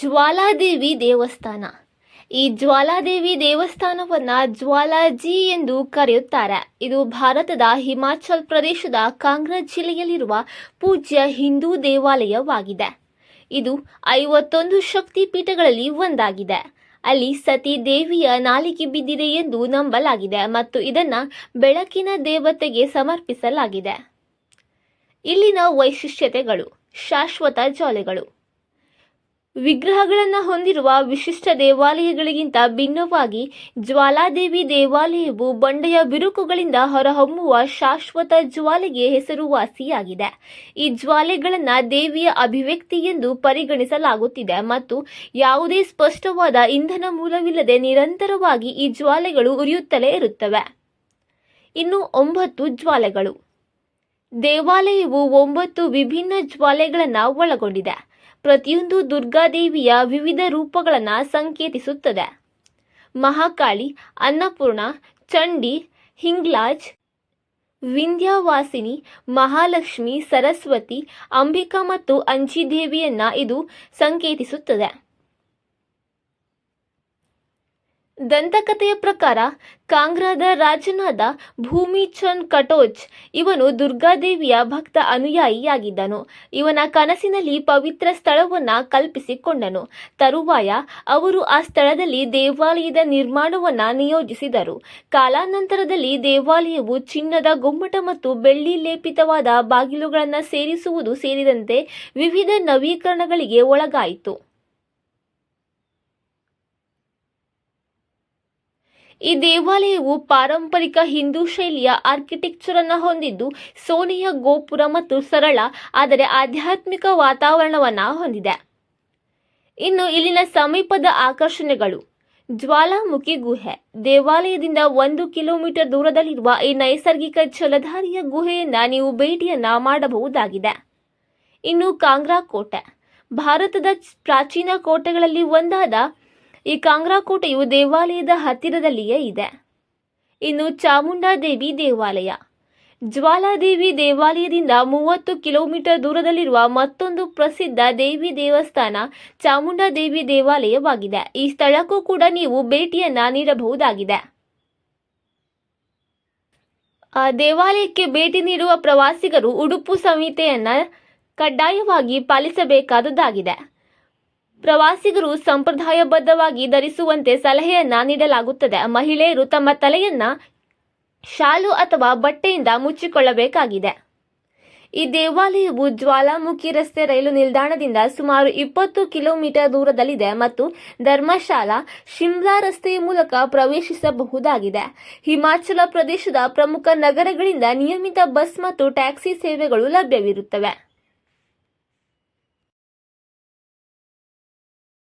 ಜ್ವಾಲಾದೇವಿ ದೇವಸ್ಥಾನ. ಈ ಜ್ವಾಲಾದೇವಿ ದೇವಸ್ಥಾನವನ್ನ ಜ್ವಾಲಾಜಿ ಎಂದು ಕರೆಯುತ್ತಾರೆ. ಇದು ಭಾರತದ ಹಿಮಾಚಲ್ ಪ್ರದೇಶದ ಕಾಂಗ್ರಾ ಜಿಲ್ಲೆಯಲ್ಲಿರುವ ಪೂಜ್ಯ ಹಿಂದೂ ದೇವಾಲಯವಾಗಿದೆ. ಇದು ಐವತ್ತೊಂದು ಶಕ್ತಿ ಪೀಠಗಳಲ್ಲಿ ಒಂದಾಗಿದೆ. ಅಲ್ಲಿ ಸತಿ ದೇವಿಯ ನಾಲಿಗೆ ಬಿದ್ದಿದೆ ಎಂದು ನಂಬಲಾಗಿದೆ ಮತ್ತು ಇದನ್ನ ಬೆಳಕಿನ ದೇವತೆಗೆ ಸಮರ್ಪಿಸಲಾಗಿದೆ. ಇಲ್ಲಿನ ವೈಶಿಷ್ಟ್ಯತೆಗಳು, ಶಾಶ್ವತ ಜ್ವಾಲೆಗಳು ವಿಗ್ರಹಗಳನ್ನು ಹೊಂದಿರುವ ವಿಶಿಷ್ಟ ದೇವಾಲಯಗಳಿಗಿಂತ ಭಿನ್ನವಾಗಿ ಜ್ವಾಲಾದೇವಿ ದೇವಾಲಯವು ಬಂಡೆಯ ಬಿರುಕುಗಳಿಂದ ಹೊರಹೊಮ್ಮುವ ಶಾಶ್ವತ ಜ್ವಾಲೆಗೆ ಹೆಸರುವಾಸಿಯಾಗಿದೆ. ಈ ಜ್ವಾಲೆಗಳನ್ನು ದೇವಿಯ ಅಭಿವ್ಯಕ್ತಿ ಎಂದು ಪರಿಗಣಿಸಲಾಗುತ್ತಿದೆ ಮತ್ತು ಯಾವುದೇ ಸ್ಪಷ್ಟವಾದ ಇಂಧನ ಮೂಲವಿಲ್ಲದೆ ನಿರಂತರವಾಗಿ ಈ ಜ್ವಾಲೆಗಳು ಉರಿಯುತ್ತಲೇ ಇರುತ್ತವೆ. ಇನ್ನು ಒಂಬತ್ತು ಜ್ವಾಲೆಗಳು. ದೇವಾಲಯವು ಒಂಬತ್ತು ವಿಭಿನ್ನ ಜ್ವಾಲೆಗಳನ್ನು ಒಳಗೊಂಡಿದೆ. ಪ್ರತಿಯೊಂದು ದುರ್ಗಾದೇವಿಯ ವಿವಿಧ ರೂಪಗಳನ್ನು ಸಂಕೇತಿಸುತ್ತದೆ. ಮಹಾಕಾಳಿ, ಅನ್ನಪೂರ್ಣ, ಚಂಡಿ, ಹಿಂಗ್ಲಾಜ್, ವಿಂಧ್ಯಾವಾಸಿನಿ, ಮಹಾಲಕ್ಷ್ಮಿ, ಸರಸ್ವತಿ, ಅಂಬಿಕಾ ಮತ್ತು ಅಂಜಿದೇವಿಯನ್ನ ಇದು ಸಂಕೇತಿಸುತ್ತದೆ. ದಂತಕಥೆಯ ಪ್ರಕಾರ ಕಾಂಗ್ರಾದ ರಾಜನಾದ ಭೂಮಿಚಂದ್ ಕಟೋಚ್ ಇವನು ದುರ್ಗಾದೇವಿಯ ಭಕ್ತ ಅನುಯಾಯಿಯಾಗಿದ್ದನು. ಇವನ ಕನಸಿನಲ್ಲಿ ಪವಿತ್ರ ಸ್ಥಳವನ್ನು ಕಲ್ಪಿಸಿಕೊಂಡನು. ತರುವಾಯ ಅವರು ಆ ಸ್ಥಳದಲ್ಲಿ ದೇವಾಲಯದ ನಿರ್ಮಾಣವನ್ನು ನಿಯೋಜಿಸಿದರು. ಕಾಲಾನಂತರದಲ್ಲಿ ದೇವಾಲಯವು ಚಿನ್ನದ ಗುಮ್ಮಟ ಮತ್ತು ಬೆಳ್ಳಿ ಲೇಪಿತವಾದ ಬಾಗಿಲುಗಳನ್ನು ಸೇರಿಸುವುದು ಸೇರಿದಂತೆ ವಿವಿಧ ನವೀಕರಣಗಳಿಗೆ ಒಳಗಾಯಿತು. ಈ ದೇವಾಲಯವು ಪಾರಂಪರಿಕ ಹಿಂದೂ ಶೈಲಿಯ ಆರ್ಕಿಟೆಕ್ಚರ್ ಅನ್ನು ಹೊಂದಿದ್ದು ಸೋನಿಯ, ಗೋಪುರ ಮತ್ತು ಸರಳ, ಆದರೆ ಆಧ್ಯಾತ್ಮಿಕ ವಾತಾವರಣವನ್ನ ಹೊಂದಿದೆ. ಇನ್ನು ಇಲ್ಲಿನ ಸಮೀಪದ ಆಕರ್ಷಣೆಗಳು. ಜ್ವಾಲಾಮುಖಿ ಗುಹೆ. ದೇವಾಲಯದಿಂದ ಒಂದು ಕಿಲೋಮೀಟರ್ ದೂರದಲ್ಲಿರುವ ಈ ನೈಸರ್ಗಿಕ ಜಲಧಾರಿಯ ಗುಹೆಯನ್ನ ನೀವು ಭೇಟಿಯನ್ನ ಮಾಡಬಹುದಾಗಿದೆ. ಇನ್ನು ಕಾಂಗ್ರಾ ಕೋಟೆ. ಭಾರತದ ಪ್ರಾಚೀನ ಕೋಟೆಗಳಲ್ಲಿ ಒಂದಾದ ಈ ಕಾಂಗ್ರಾ ಕೋಟೆಯು ದೇವಾಲಯದ ಹತ್ತಿರದಲ್ಲಿಯೇ ಇದೆ. ಇನ್ನು ಚಾಮುಂಡಾದೇವಿ ದೇವಾಲಯ. ಜ್ವಾಲಾದೇವಿ ದೇವಾಲಯದಿಂದ ಮೂವತ್ತು ಕಿಲೋಮೀಟರ್ ದೂರದಲ್ಲಿರುವ ಮತ್ತೊಂದು ಪ್ರಸಿದ್ಧ ದೇವಿ ದೇವಸ್ಥಾನ ಚಾಮುಂಡಾದೇವಿ ದೇವಾಲಯವಾಗಿದೆ. ಈ ಸ್ಥಳಕ್ಕೂ ಕೂಡ ನೀವು ಭೇಟಿಯನ್ನ ನೀಡಬಹುದಾಗಿದೆ. ಆ ದೇವಾಲಯಕ್ಕೆ ಭೇಟಿ ನೀಡುವ ಪ್ರವಾಸಿಗರು ಉಡುಪು ಸಂಹಿತೆಯನ್ನು ಕಡ್ಡಾಯವಾಗಿ ಪಾಲಿಸಬೇಕಾದುದಾಗಿದೆ. ಪ್ರವಾಸಿಗರು ಸಂಪ್ರದಾಯಬದ್ಧವಾಗಿ ಧರಿಸುವಂತೆ ಸಲಹೆಯನ್ನ ನೀಡಲಾಗುತ್ತದೆ. ಮಹಿಳೆಯರು ತಮ್ಮ ತಲೆಯನ್ನ ಶಾಲು ಅಥವಾ ಬಟ್ಟೆಯಿಂದ ಮುಚ್ಚಿಕೊಳ್ಳಬೇಕಾಗಿದೆ. ಈ ದೇವಾಲಯವು ಜ್ವಾಲಾಮುಖಿ ರಸ್ತೆ ರೈಲು ನಿಲ್ದಾಣದಿಂದ ಸುಮಾರು ಇಪ್ಪತ್ತು ಕಿಲೋಮೀಟರ್ ದೂರದಲ್ಲಿದೆ ಮತ್ತು ಧರ್ಮಶಾಲಾ ಶಿಮ್ಲಾ ರಸ್ತೆಯ ಮೂಲಕ ಪ್ರವೇಶಿಸಬಹುದಾಗಿದೆ. ಹಿಮಾಚಲ ಪ್ರದೇಶದ ಪ್ರಮುಖ ನಗರಗಳಿಂದ ನಿಯಮಿತ ಬಸ್ ಮತ್ತು ಟ್ಯಾಕ್ಸಿ ಸೇವೆಗಳು ಲಭ್ಯವಿರುತ್ತವೆ.